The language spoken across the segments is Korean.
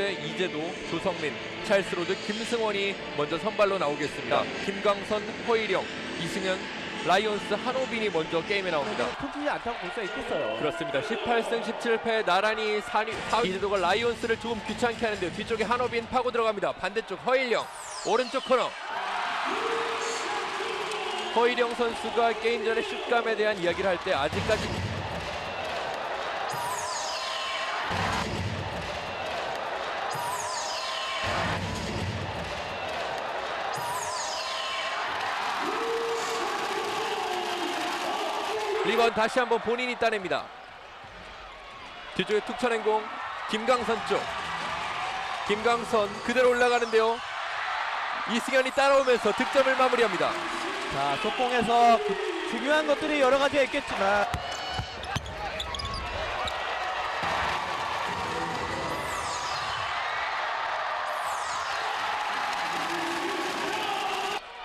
로드, 이재도, 조성민, 찰스 로드, 김승원이 먼저 선발로 나오겠습니다. 김광선, 허일영, 이승현, 라이온스, 한호빈이 먼저 게임에 나옵니다. 터지지 않다고 볼 수 있겠어요. 그렇습니다. 18승 17패 나란히 4위, 4위 이재도가 라이온스를 조금 귀찮게 하는데요. 뒤쪽에 한호빈 파고 들어갑니다. 반대쪽 허일영, 오른쪽 코너. 허일영 선수가 게임 전에 슛감에 대한 이야기를 할 때 아직까지 리번 다시 한번 본인이 따냅니다. 뒤쪽에 툭 쳐낸 공 김강선 쪽. 김강선 그대로 올라가는데요. 이승현이 따라오면서 득점을 마무리합니다. 자, 속공에서 그 중요한 것들이 여러 가지가 있겠지만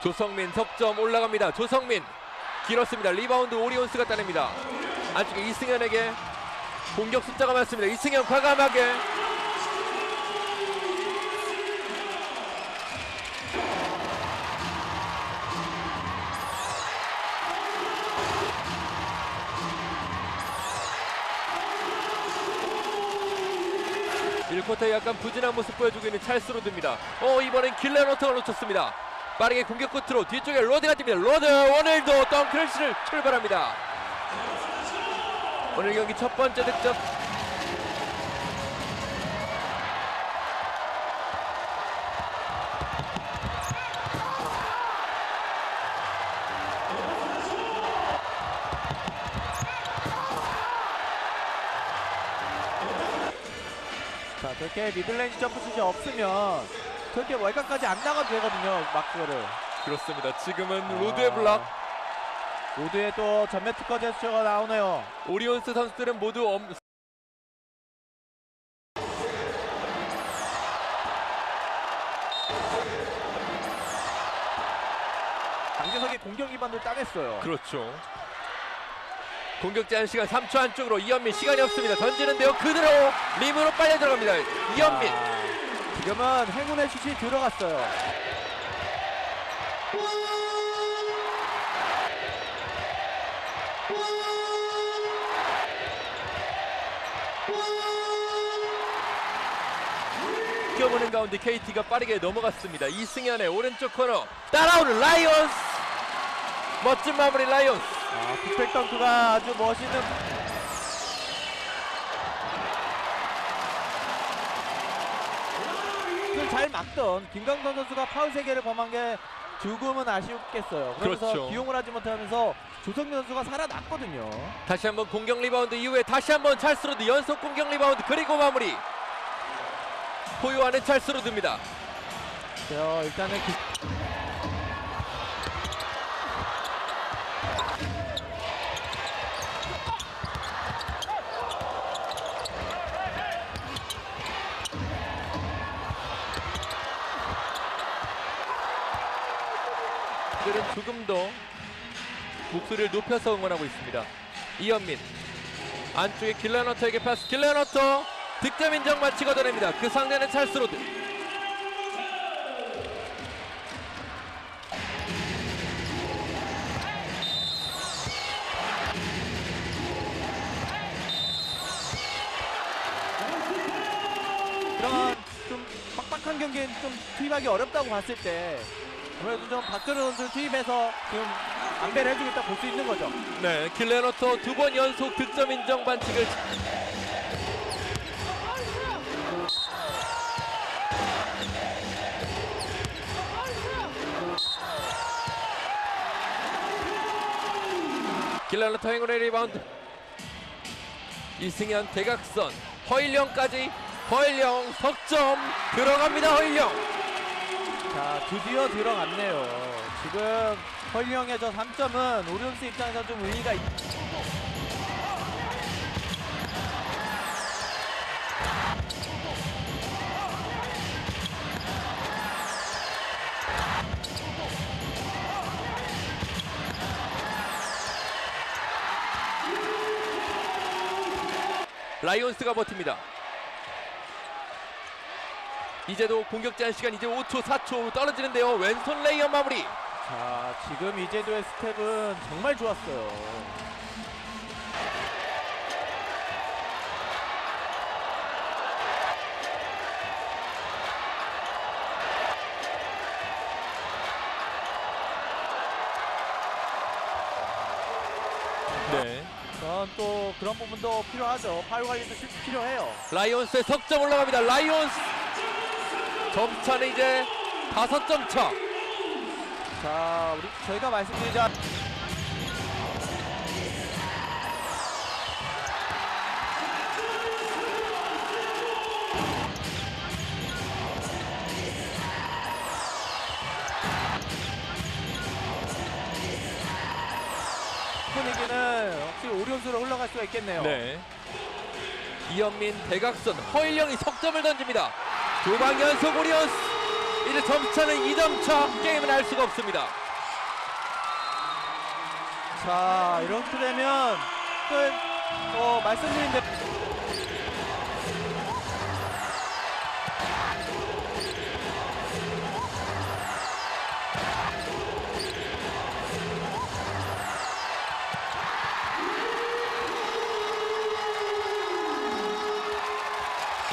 조성민 석점 올라갑니다. 조성민 길었습니다. 리바운드 오리온스가 따냅니다. 안쪽에 이승현에게 공격 숫자가 많습니다. 이승현 과감하게 일쿼터에 약간 부진한 모습 보여주고 있는 찰스 로드입니다. 어 이번엔 길레노트가 놓쳤습니다. 빠르게 공격 끝으로 뒤쪽에 로드가 뜁니다. 로드 오늘도 덩크를 출발합니다. 오늘 경기 첫 번째 득점 자, 저렇게 미들레인지 점프 슛이 없으면 저렇게 외곽까지 안 나가도 되거든요. 마크를. 그렇습니다. 지금은 로드의 블락 로드에 또 전매 특허 제스처가 나오네요. 오리온스 선수들은 모두 엄... 강재석이 공격 리반도 따냈어요. 그렇죠. 공격 제한 시간 3초 안쪽으로 이현민 시간이 없습니다. 던지는데요. 그대로 림으로 빨려 들어갑니다. 이현민 아, 지금은 행운의 슛이 들어갔어요. 뛰어보는 가운데 KT가 빠르게 넘어갔습니다. 이승현의 오른쪽 코너 따라오는 라이온스 멋진 마무리 라이온스 아, 빅백 덩크가 아주 멋있는 그걸 잘 막던 김강선 선수가 파울 3개를 범한 게 조금은 아쉽겠어요. 그러면서 그렇죠. 기용을 하지 못하면서 조성민 선수가 살아났거든요. 다시 한번 공격 리바운드 이후에 다시 한번 찰스로드 연속 공격 리바운드 그리고 마무리 포유하는 찰스로드입니다. 자, 일단은 그... 들은 조금 더 목소리를 높여서 응원하고 있습니다. 이현민 안쪽에 길라너터에게 패스 길라너터 득점 인정 마치 걷어냅니다. 그 상대는 찰스 로드 이런 좀 빡빡한 경기엔 좀 투입하기 어렵다고 봤을 때 아무래도 좀 박준호 선수를 투입해서 지금 안배를 해주겠다 볼 수 있는 거죠. 네 길라너터 두번 연속 득점 인정 반칙을 길라너터 행운의 리바운드. 이승현 대각선. 허일영까지. 허일영 석점. 들어갑니다 허일영 자 드디어 들어갔네요. 지금 헐령의 저 3점은 오리온스 입장에서 좀 의미가 있... 라이온스가 버팁니다 이제도 공격 제한 시간 이제 5초 4초 떨어지는데요 왼손 레이업 마무리 자, 지금 이재도의 스텝은 정말 좋았어요. 네전또 그런 부분도 필요하죠. 파울 관리도 실- 필요해요. 라이온스의 석점 올라갑니다 라이온스 점차는 이제 다섯 점 차 자, 우리 저희가 말씀드리자 분위기는 확실히 오리온스로 흘러갈 수가 있겠네요. 네. 이현민 대각선 허일영이 석점을 던집니다. 두 방 연속 오리온스. 이제 점차는 2점 차. 게임은 알 수가 없습니다. 자, 이렇게 되면 끝. 어, 말씀드린 대로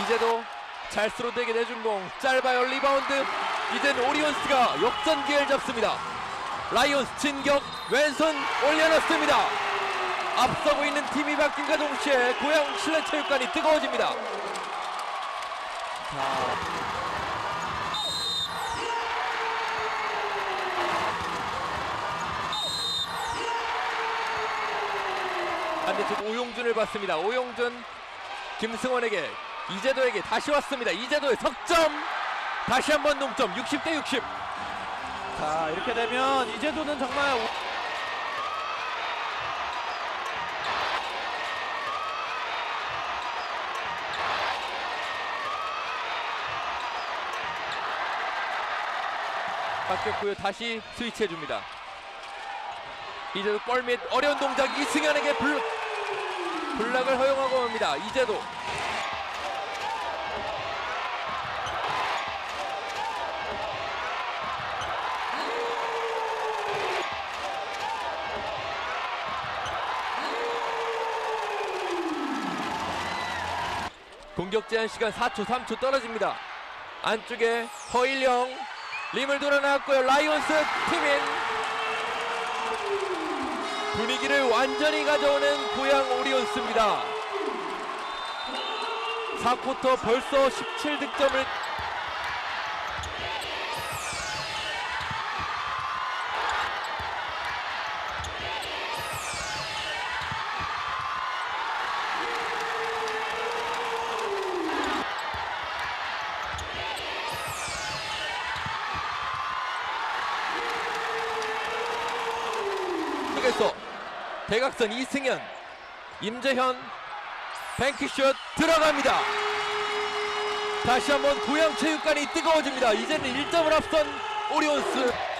이제도 잘 스로드에게 내준 공 짧아요 리바운드. 이젠 오리온스가 역전 기회를 잡습니다. 라이온스 진격 왼손 올려놓습니다. 앞서고 있는 팀이 바뀐과 동시에 고양 실내체육관이 뜨거워집니다. 반대쪽 오용준을 봤습니다. 오용준 김승원에게 이재도에게 다시 왔습니다. 이재도의 석점 다시 한번 동점 60 대 60. 자, 이렇게 되면 이제도는 정말 오- 바뀌었고요. 다시 스위치해 줍니다. 이제도 뻘밑 어려운 동작 이승현에게 블 블락을 허용하고 옵니다. 이제도 공격 제한 시간 4초 3초 떨어집니다. 안쪽에 허일영 림을 돌아나왔고요. 라이온스 팀인 분위기를 완전히 가져오는 고양 오리온스입니다. 4쿼터 벌써 17득점을 쪽에서 대각선 이승현, 임재현 뱅크슛 들어갑니다. 다시 한번 고양 체육관이 뜨거워집니다. 이제는 1점을 앞선 오리온스.